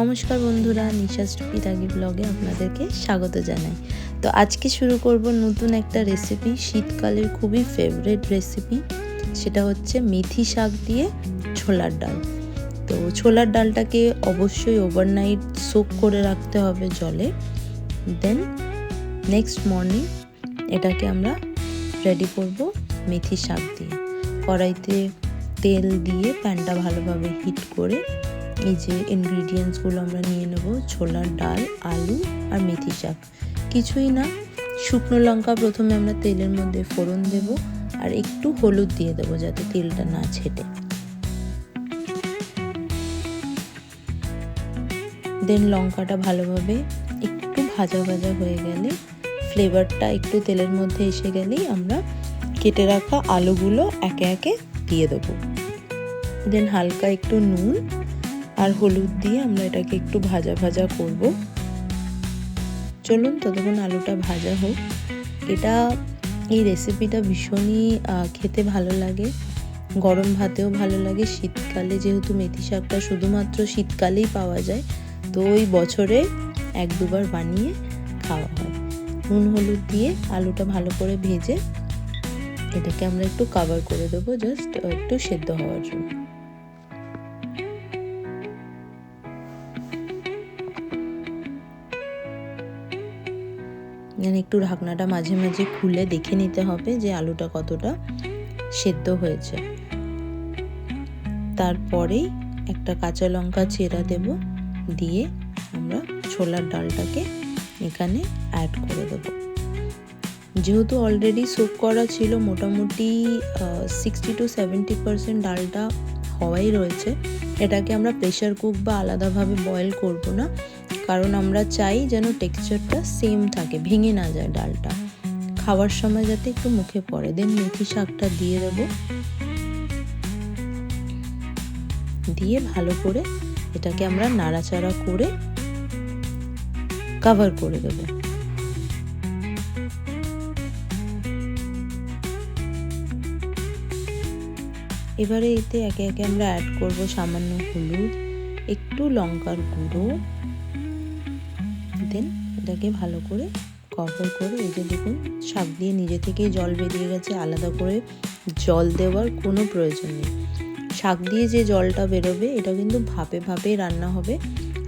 নমস্কার বন্ধুরা নিশাস পিতাগি ব্লগে আপনাদেরকে স্বাগত জানাই। তো আজকে শুরু করব নতুন একটা রেসিপি শীতকালের খুবই ফেভারেট রেসিপি সেটা হচ্ছে মেথি শাক দিয়ে ছোলার ডাল। তো ছোলার ডালটাকে অবশ্যই ওভারনাইট সোক করে রাখতে হবে জলে। দেন নেক্সট মর্নিং এটাকে আমরা রেডি করব মেথি শাক দিয়ে। কড়াইতে তেল দিয়ে প্যানটা ভালোভাবে হিট করে এই যে ইনগ্রিডিয়েন্টসগুলো আমরা নিয়ে নেব ছোলার ডাল, আলু আর মেথি শাক। কিছুই না, শুকনো লঙ্কা প্রথমে আমরা তেলের মধ্যে ফোড়ন দেব আর একটু হলুদ দিয়ে দেবো যাতে তেলটা না ছেটে। দেন লঙ্কাটা ভালোভাবে একটু ভাজা ভাজা হয়ে গেলে ফ্লেভারটা একটু তেলের মধ্যে এসে গেলেই আমরা কেটে রাখা আলুগুলো একে একে দিয়ে দেবো। দেন হালকা একটু নুন আর হলুদ দিয়ে আমরা এটাকে একটু ভাজা ভাজা করব। চলুন ততক্ষণ আলুটা ভাজা হোক। এটা, এই রেসিপিটা ভীষণই খেতে ভালো লাগে। গরম ভাতেও ভালো লাগে। শীতকালে যেহেতু মেথি শাকটা শুধুমাত্র শীতকালেই পাওয়া যায়, তো ওই বছরে এক দুবার বানিয়ে খাওয়া হয়। নুন, হলুদ দিয়ে আলুটা ভালো করে ভেজে এটাকে আমরা একটু কাভার করে দেবো জাস্ট একটু সেদ্ধ হওয়ার জন্য। একটু ঢাকনাটা মাঝে মাঝে খুলে দেখে নিতে হবে যে আলুটা কতটা সেদ্ধ হয়েছে। তারপরেই একটা কাঁচা লঙ্কা চেরা দেব, দিয়ে আমরা ছোলার ডালটাকে এখানে অ্যাড করে দেব। যেহেতু অলরেডি সোপ করা ছিল, মোটামুটি সিক্সটি টু সেভেন্টি পারসেন্ট ডালটা হওয়াই রয়েছে। এটাকে আমরা প্রেশার কুক বা আলাদাভাবে বয়েল করব না। কারণ আমরা চাই যেন টেক্সচারটা সেম থাকে, ভেঙে না যায় ডালটা। খাওয়ার সময় যাতে একটু মুখে পড়ে। দেন মেথি শাকটা দিয়ে দেব। দিয়ে ভালো করে এটাকে আমরা নাড়াচাড়া করে কাভার করে দেব। এবারে এতে একে একে আমরা অ্যাড করব সামান্য হলুদ, একটু লঙ্কার গুঁড়ো দেন এটাকে ভালো করে কভার করে এই যে দেখুন, শাক দিয়ে নিজে থেকেই জল বেরিয়ে গেছে, আলাদা করে জল দেওয়ার কোনো প্রয়োজন নেই। শাক দিয়ে যে জলটা বেরোবে, এটা কিন্তু ভাপে ভাপে রান্না হবে।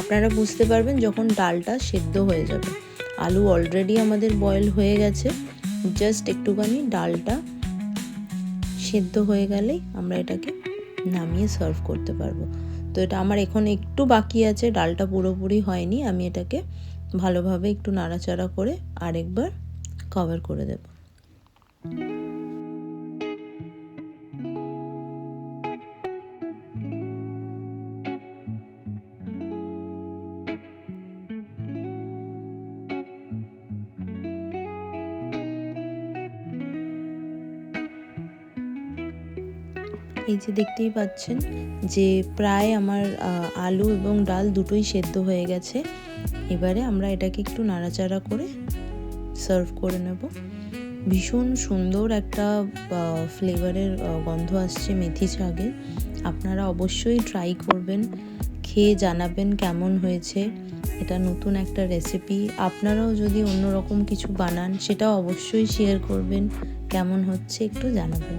আপনারা বুঝতে পারবেন যখন ডালটা সেদ্ধ হয়ে যাবে। আলু অলরেডি আমাদের বয়েল হয়ে গেছে জাস্ট একটুখানি ডালটা সেদ্ধ হয়ে গেলেই আমরা এটাকে নামিয়ে সার্ভ করতে পারব। তো এটা আমার এখন একটু বাকি আছে, ডালটা পুরোপুরি হয়নি, আমি এটাকে ভালোভাবে একটু নাড়াচাড়া করে আরেকবার কভার করে দেব। এই যে দেখতেই পাচ্ছেন যে প্রায় আমার আলু এবং ডাল দুটোই সেদ্ধ হয়ে গেছে। এবারে আমরা এটাকে একটু নাড়াচাড়া করে সার্ভ করে নেব। ভীষণ সুন্দর একটা ফ্লেভারের গন্ধ আসছে মেথি শাকের। আপনারা অবশ্যই ট্রাই করবেন, খেয়ে জানাবেন কেমন হয়েছে। এটা নতুন একটা রেসিপি। আপনারাও যদি অন্যরকম কিছু বানান, সেটাও অবশ্যই শেয়ার করবেন, কেমন হচ্ছে একটু জানাবেন।